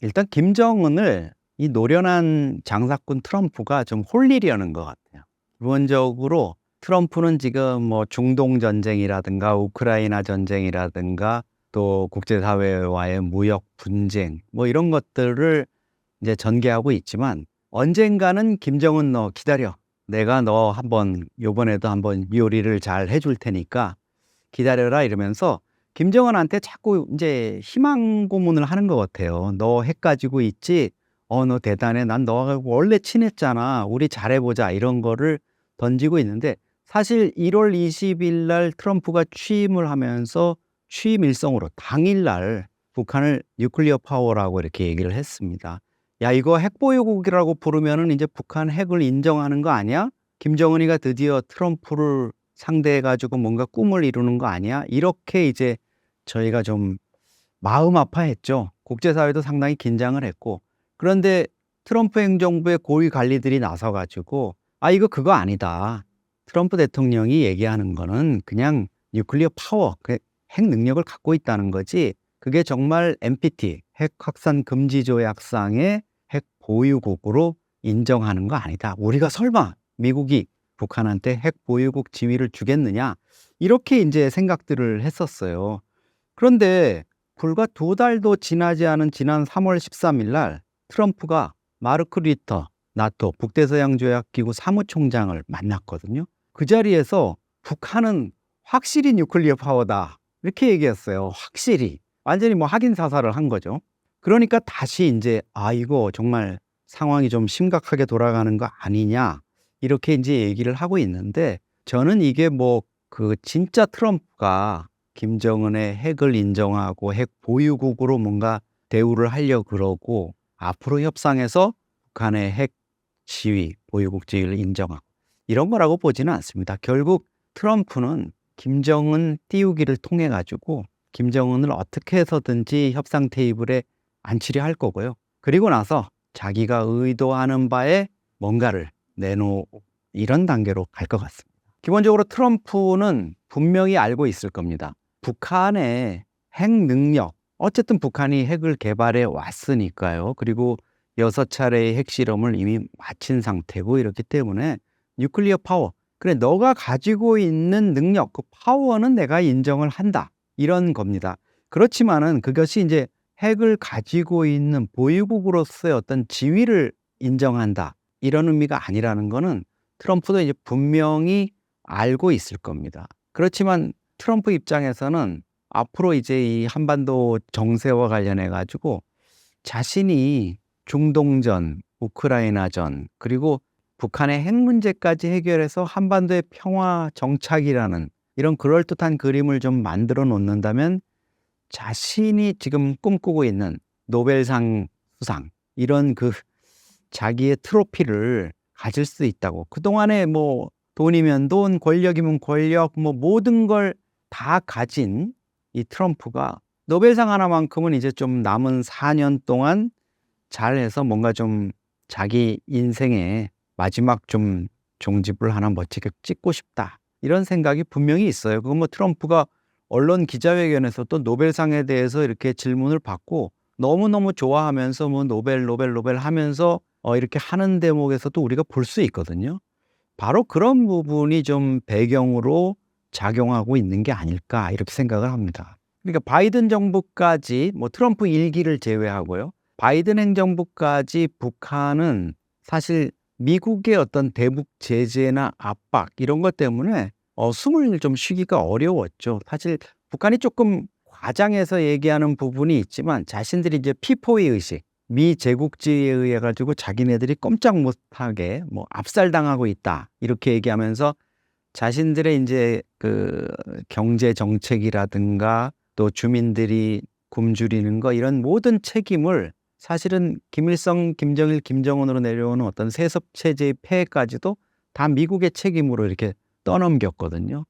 일단 김정은을 이 노련한 장사꾼 트럼프가 좀 홀리려는 것 같아요. 기본적으로 트럼프는 지금 뭐 중동 전쟁이라든가 우크라이나 전쟁이라든가 또 국제사회와의 무역 분쟁 뭐 이런 것들을 이제 전개하고 있지만 언젠가는 김정은 너 기다려. 내가 너 한번 요번에도 한번 요리를 잘 해줄 테니까 기다려라 이러면서 김정은한테 자꾸 이제 희망 고문을 하는 것 같아요. 너핵 가지고 있지? 어, 너 대단해. 난 너하고 원래 친했잖아. 우리 잘해보자. 이런 거를 던지고 있는데 사실 1월 20일 날 트럼프가 취임을 하면서 취임 일성으로 당일날 북한을 뉴클리어 파워라고 이렇게 얘기를 했습니다. 야, 이거 핵보유국이라고 부르면은 이제 북한 핵을 인정하는 거 아니야? 김정은이가 드디어 트럼프를 상대해가지고 뭔가 꿈을 이루는 거 아니야? 이렇게 이제 저희가 좀 마음 아파했죠. 국제사회도 상당히 긴장을 했고. 그런데 트럼프 행정부의 고위 관리들이 나서 가지고 아, 이거 그거 아니다. 트럼프 대통령이 얘기하는 거는 그냥 뉴클리어 파워, 그핵 능력을 갖고 있다는 거지. 그게 정말 NPT, 핵 확산 금지 조약상의 핵 보유국으로 인정하는 거 아니다. 우리가 설마 미국이 북한한테 핵 보유국 지위를 주겠느냐? 이렇게 이제 생각들을 했었어요. 그런데 불과 두 달도 지나지 않은 지난 3월 13일 날 트럼프가 마르크 리터 나토 북대서양 조약 기구 사무총장을 만났거든요. 그 자리에서 북한은 확실히 뉴클리어 파워다. 이렇게 얘기했어요. 확실히. 완전히 뭐 확인 사살을 한 거죠. 그러니까 다시 이제 아 이거 정말 상황이 좀 심각하게 돌아가는 거 아니냐 이렇게 이제 얘기를 하고 있는데 저는 이게 뭐 그 진짜 트럼프가 김정은의 핵을 인정하고 핵 보유국으로 뭔가 대우를 하려 그러고 앞으로 협상에서 북한의 핵 지위 보유국 지위를 인정하고 이런 거라고 보지는 않습니다. 결국 트럼프는 김정은 띄우기를 통해 가지고 김정은을 어떻게 해서든지 협상 테이블에 앉히려 할 거고요. 그리고 나서 자기가 의도하는 바에 뭔가를 내놓 이런 단계로 갈 것 같습니다. 기본적으로 트럼프는 분명히 알고 있을 겁니다. 북한의 핵 능력, 어쨌든 북한이 핵을 개발해 왔으니까요. 그리고 여섯 차례의 핵실험을 이미 마친 상태고 이렇기 때문에 뉴클리어 파워, 그래 너가 가지고 있는 능력, 그 파워는 내가 인정을 한다. 이런 겁니다. 그렇지만은 그것이 이제 핵을 가지고 있는 보유국으로서의 어떤 지위를 인정한다. 이런 의미가 아니라는 거는 트럼프도 이제 분명히 알고 있을 겁니다. 그렇지만 트럼프 입장에서는 앞으로 이제 이 한반도 정세와 관련해 가지고 자신이 중동전, 우크라이나전, 그리고 북한의 핵 문제까지 해결해서 한반도의 평화 정착이라는 이런 그럴듯한 그림을 좀 만들어 놓는다면 자신이 지금 꿈꾸고 있는 노벨상 수상 이런 그 자기의 트로피를 가질 수 있다고. 그동안에 뭐 돈이면 돈, 권력이면 권력 뭐 모든 걸 다 가진 이 트럼프가 노벨상 하나만큼은 이제 좀 남은 4년 동안 잘해서 뭔가 좀 자기 인생의 마지막 좀 종집을 하나 멋지게 찍고 싶다. 이런 생각이 분명히 있어요. 그건 뭐 트럼프가 언론 기자회견에서 또 노벨상에 대해서 이렇게 질문을 받고 너무너무 좋아하면서 뭐 노벨 노벨 노벨 하면서 어 이렇게 하는 대목에서도 우리가 볼 수 있거든요. 바로 그런 부분이 좀 배경으로 작용하고 있는 게 아닐까 이렇게 생각을 합니다. 그러니까 바이든 정부까지 뭐 트럼프 일기를 제외하고요. 바이든 행정부까지 북한은 사실 미국의 어떤 대북 제재나 압박 이런 것 때문에 어, 숨을 좀 쉬기가 어려웠죠. 사실 북한이 조금 과장해서 얘기하는 부분이 있지만 자신들이 이제 피포의 의식, 미 제국주의에 의해 가지고 자기네들이 꼼짝 못하게 뭐 압살당하고 있다 이렇게 얘기하면서 자신들의 이제 그 경제 정책이라든가 또 주민들이 굶주리는 거 이런 모든 책임을 사실은 김일성, 김정일, 김정은으로 내려오는 어떤 세습 체제의 폐해까지도 다 미국의 책임으로 이렇게 떠넘겼거든요.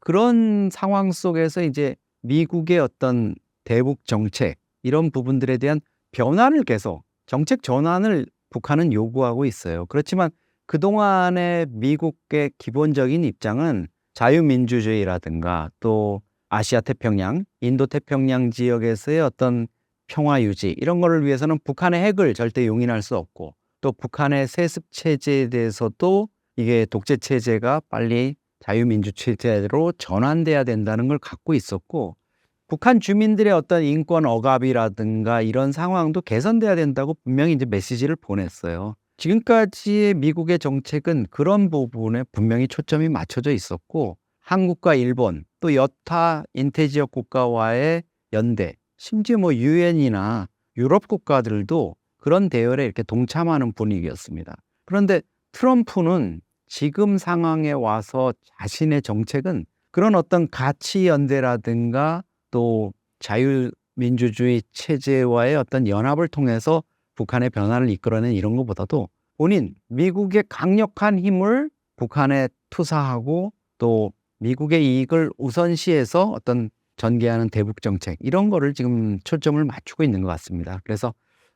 그런 상황 속에서 이제 미국의 어떤 대북 정책 이런 부분들에 대한 변화를 계속 정책 전환을 북한은 요구하고 있어요. 그렇지만 그동안의 미국의 기본적인 입장은 자유민주주의라든가 또 아시아 태평양, 인도 태평양 지역에서의 어떤 평화 유지 이런 거를 위해서는 북한의 핵을 절대 용인할 수 없고 또 북한의 세습 체제에 대해서도 이게 독재 체제가 빨리 자유민주 체제로 전환돼야 된다는 걸 갖고 있었고 북한 주민들의 어떤 인권 억압이라든가 이런 상황도 개선돼야 된다고 분명히 이제 메시지를 보냈어요. 지금까지의 미국의 정책은 그런 부분에 분명히 초점이 맞춰져 있었고 한국과 일본 또 여타 인태 지역 국가와의 연대 심지어 뭐 유엔이나 유럽 국가들도 그런 대열에 이렇게 동참하는 분위기였습니다. 그런데 트럼프는 지금 상황에 와서 자신의 정책은 그런 어떤 가치 연대라든가 또 자유민주주의 체제와의 어떤 연합을 통해서 북한의 변화를 이끌어낸 이런 것보다도 본인 미국의 강력한 힘을 북한에 투사하고 또 미국의 이익을 우선시해서 어떤 전개하는 대북 정책 이런 거를 지금 초점을 맞추고 있는 것 같습니다. 그래서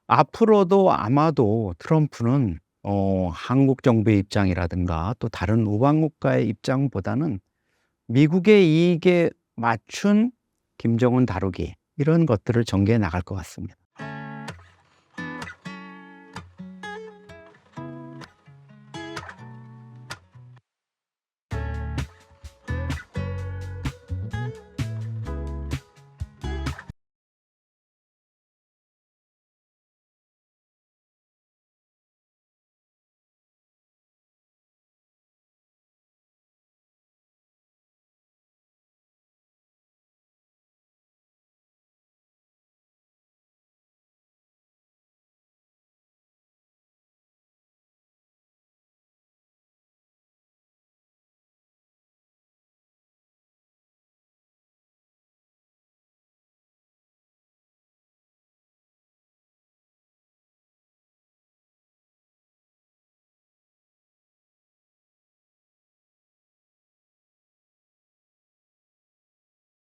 앞으로도 아마도 트럼프는 어, 한국 정부의 입장이라든가 또 다른 우방 국가의 입장보다는 미국의 이익에 맞춘 김정은 다루기 이런 것들을 전개해 나갈 것 같습니다.